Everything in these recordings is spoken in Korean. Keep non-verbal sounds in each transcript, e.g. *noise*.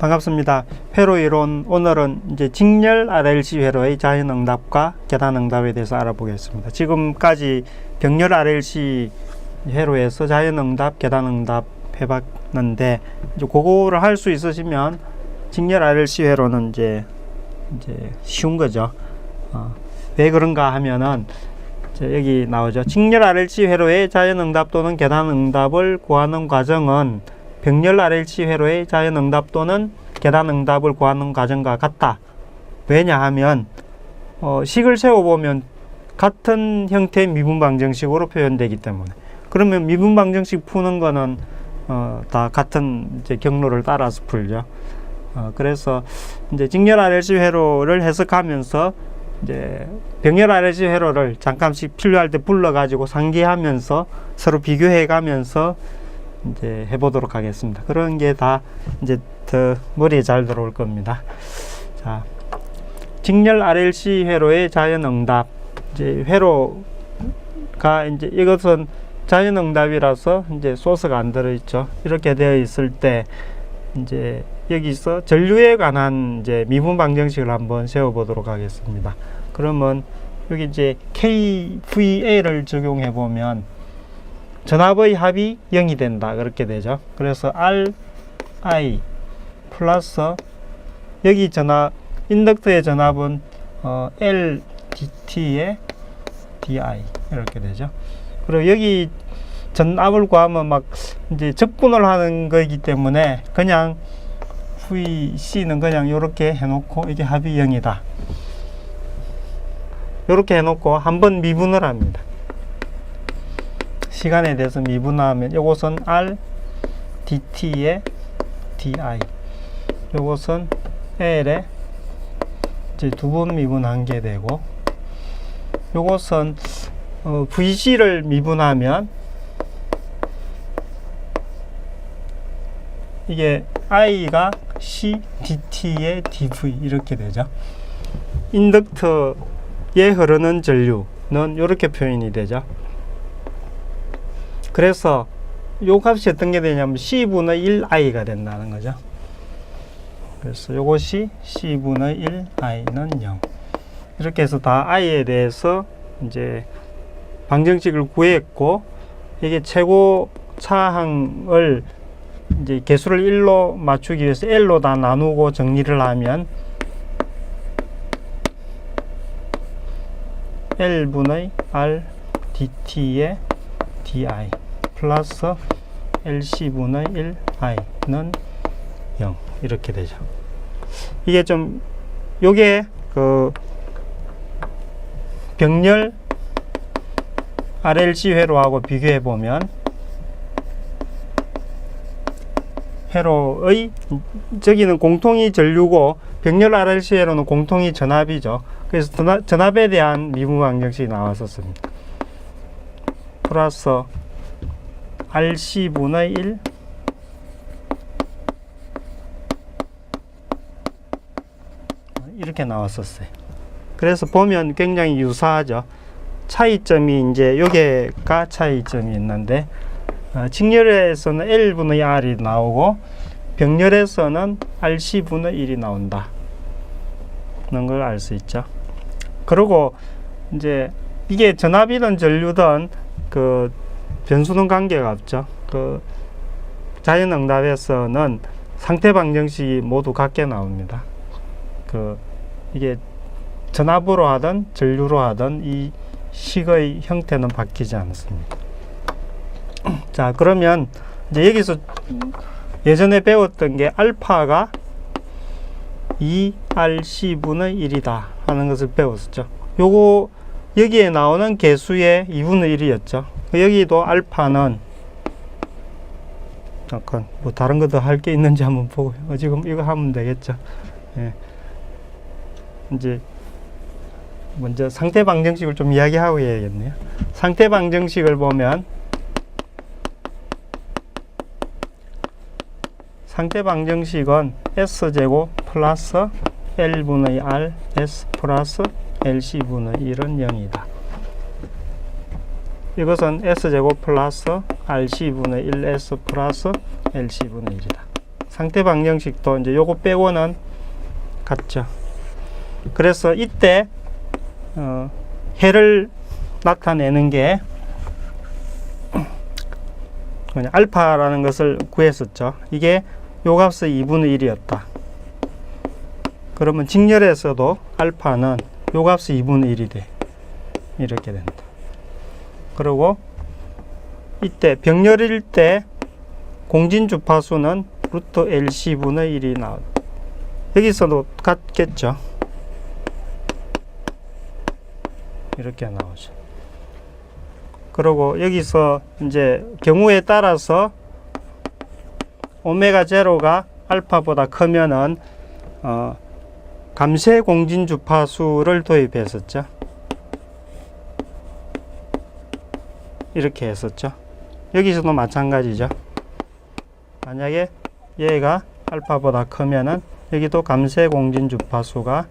반갑습니다. 회로 이론 오늘은 이제 직렬 RLC 회로의 자연응답과 계단응답에 대해서 알아보겠습니다. 지금까지 병렬 RLC 회로에서 자연응답, 계단응답 해봤는데 이제 그거를 할 수 있으시면 직렬 RLC 회로는 이제 이제 쉬운 거죠. 어, 왜 그런가 하면은 여기 나오죠. 직렬 RLC 회로의 자연응답 또는 계단응답을 구하는 과정은 병렬 RLC 회로의 자연응답 또는 계단응답을 구하는 과정과 같다. 왜냐하면 어, 식을 세워보면 같은 형태의 미분방정식으로 표현되기 때문에 그러면 미분방정식 푸는 거는 어, 다 같은 경로를 따라서 풀죠. 어, 그래서 이제 직렬 RLC 회로를 해석하면서 이제 병렬 RLC 회로를 잠깐씩 필요할 때 불러가지고 상기하면서 서로 비교해가면서 이제 해보도록 하겠습니다. 그런 게 다 이제 더 머리에 잘 들어올 겁니다. 자, 직렬 RLC 회로의 자연응답 이제 회로가 이제 이것은 자연응답이라서 이제 소스가 안 들어있죠. 이렇게 되어 있을 때 이제 여기서 전류에 관한 이제 미분 방정식을 한번 세워보도록 하겠습니다. 그러면 여기 이제 KVA를 적용해 보면 전압의 합이 0이 된다. 그렇게 되죠. 그래서 RI 플러스 여기 전압, 인덕터의 전압은 어, LDT의 DI 이렇게 되죠. 그리고 여기 전압을 구하면 막 이제 적분을 하는 거이기 때문에 그냥 VC는 그냥 이렇게 해놓고 이게 합이 0이다. 이렇게 해놓고 한번 미분을 합니다. 시간에 대해서 미분하면 이것은 R dt의 di 이것은 L에 이제 두 번 미분한 게 되고 이것은 어, VC를 미분하면 이게 I가 C dt의 dv 이렇게 되죠. 인덕터에 흐르는 전류는 이렇게 표현이 되죠. 그래서 요 값이 어떤 게 되냐면 C분의 1i가 된다는 거죠. 그래서 요것이 C분의 1i는 0. 이렇게 해서 다 i에 대해서 이제 방정식을 구했고 이게 최고 차항을 이제 개수를 1로 맞추기 위해서 L로 다 나누고 정리를 하면 L분의 R dt의 di 플러스 LC분의 1i는 0 이렇게 되죠. 이게 좀 요게 그 병렬 RLC 회로하고 비교해 보면 회로의 저기는 공통이 전류고 병렬 RLC 회로는 공통이 전압이죠. 그래서 전압, 전압에 대한 미분 방정식이 나왔었습니다. 플러스 RC분의 1 이렇게 나왔었어요. 그래서 보면 굉장히 유사하죠. 차이점이 이제 요게가 차이점이 있는데 어, 직렬에서는 L분의 R이 나오고 병렬에서는 RC분의 1이 나온다. 는 걸 알 수 있죠. 그리고 이제 이게 전압이든 전류든 그 변수는 관계가 없죠. 그 자연응답에서는 상태 방정식이 모두 같게 나옵니다. 그 이게 전압으로 하든 전류로 하든 이 식의 형태는 바뀌지 않습니다. *clears throat* 자, 그러면 이제 여기서 예전에 배웠던 게 알파가 2RC분의 1이다 하는 것을 배웠었죠. 요거 여기에 나오는 개수의 2분의 1이었죠. 여기도 알파는 잠깐 뭐 다른 것도 할 게 있는지 한번 보고 요 지금 이거 하면 되겠죠. 예. 이제 먼저 상태 방정식을 좀 이야기하고 해야겠네요. 상태 방정식을 보면 상태 방정식은 S제곱 플러스 L분의 R S 플러스 LC분의 1은 0이다. 이것은 S제곱 플러스 RC분의 1S 플러스 LC분의 1이다. 상태 방정식도 이제 요거 빼고는 같죠. 그래서 이때 어, 해를 나타내는 게 뭐냐, 알파라는 것을 구했었죠. 이게 요 값의 2분의 1이었다. 그러면 직렬에서도 알파는 요 값의 2분의 1이 돼. 이렇게 된다. 그리고 이때 병렬일 때 공진 주파수는 루트 LC분의 1이 나와. 여기서도 같겠죠. 이렇게 나오죠. 그리고 여기서 이제 경우에 따라서 오메가 제로가 알파보다 크면은 어, 감쇄 공진 주파수를 도입했었죠. 이렇게 했었죠. 여기서도 마찬가지죠. 만약에 얘가 알파보다 크면은 여기도 감쇄 공진 주파수가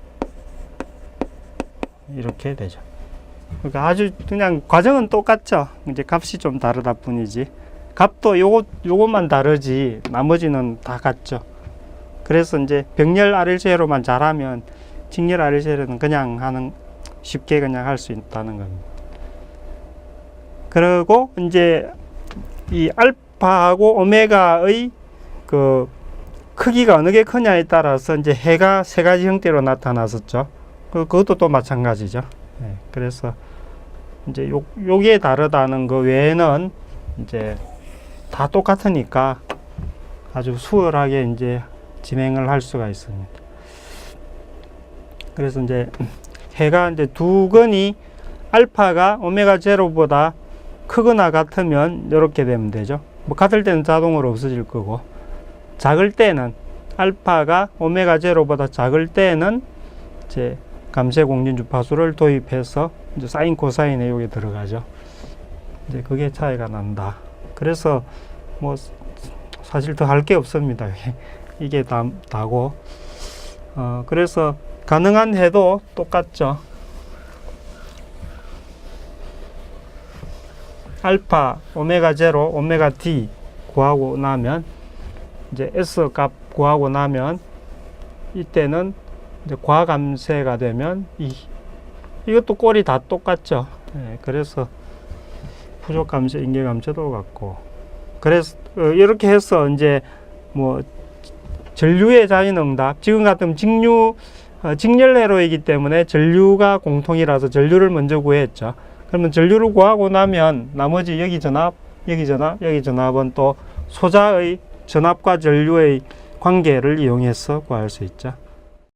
이렇게 되죠. 그러니까 아주 그냥 과정은 똑같죠. 이제 값이 좀 다르다 뿐이지. 값도 요거 요것만 다르지 나머지는 다 같죠. 그래서 이제 병렬 RLC로만 잘하면 직렬 RLC는 그냥 하는 쉽게 그냥 할 수 있다는 겁니다. 그리고 이제 이 알파하고 오메가의 그 크기가 어느 게 크냐에 따라서 이제 해가 세 가지 형태로 나타났었죠. 그 그것도 또 마찬가지죠. 네, 그래서 이제 요 요게 다르다는 거 외에는 이제 다 똑같으니까 아주 수월하게 이제 진행을 할 수가 있습니다. 그래서 이제 해가 이제 두 근이 알파가 오메가 제로보다 크거나 같으면 이렇게 되면 되죠. 뭐 같을 때는 자동으로 없어질 거고 작을 때는 알파가 오메가 제로보다 작을 때는 이제 감쇄 공진 주파수를 도입해서 이제 사인 코사인에 여기 들어가죠. 이제 그게 차이가 난다. 그래서 뭐 사실 더 할 게 없습니다. 이게 다, 다고. 어, 그래서 가능한 해도 똑같죠. 알파, 오메가 제로, 오메가 D 구하고 나면 이제 S 값 구하고 나면 이때는 이제 과감세가 되면 이 이것도 꼴이 다 똑같죠. 예, 그래서 부족 감세, 인계 감세도 같고 그래서 어, 이렇게 해서 이제 뭐 전류의 자연응답 지금 같은 직류 어, 직렬회로이기 때문에 전류가 공통이라서 전류를 먼저 구했죠. 그러면 전류를 구하고 나면 나머지 여기 전압, 여기 전압, 여기 전압은 또 소자의 전압과 전류의 관계를 이용해서 구할 수 있죠.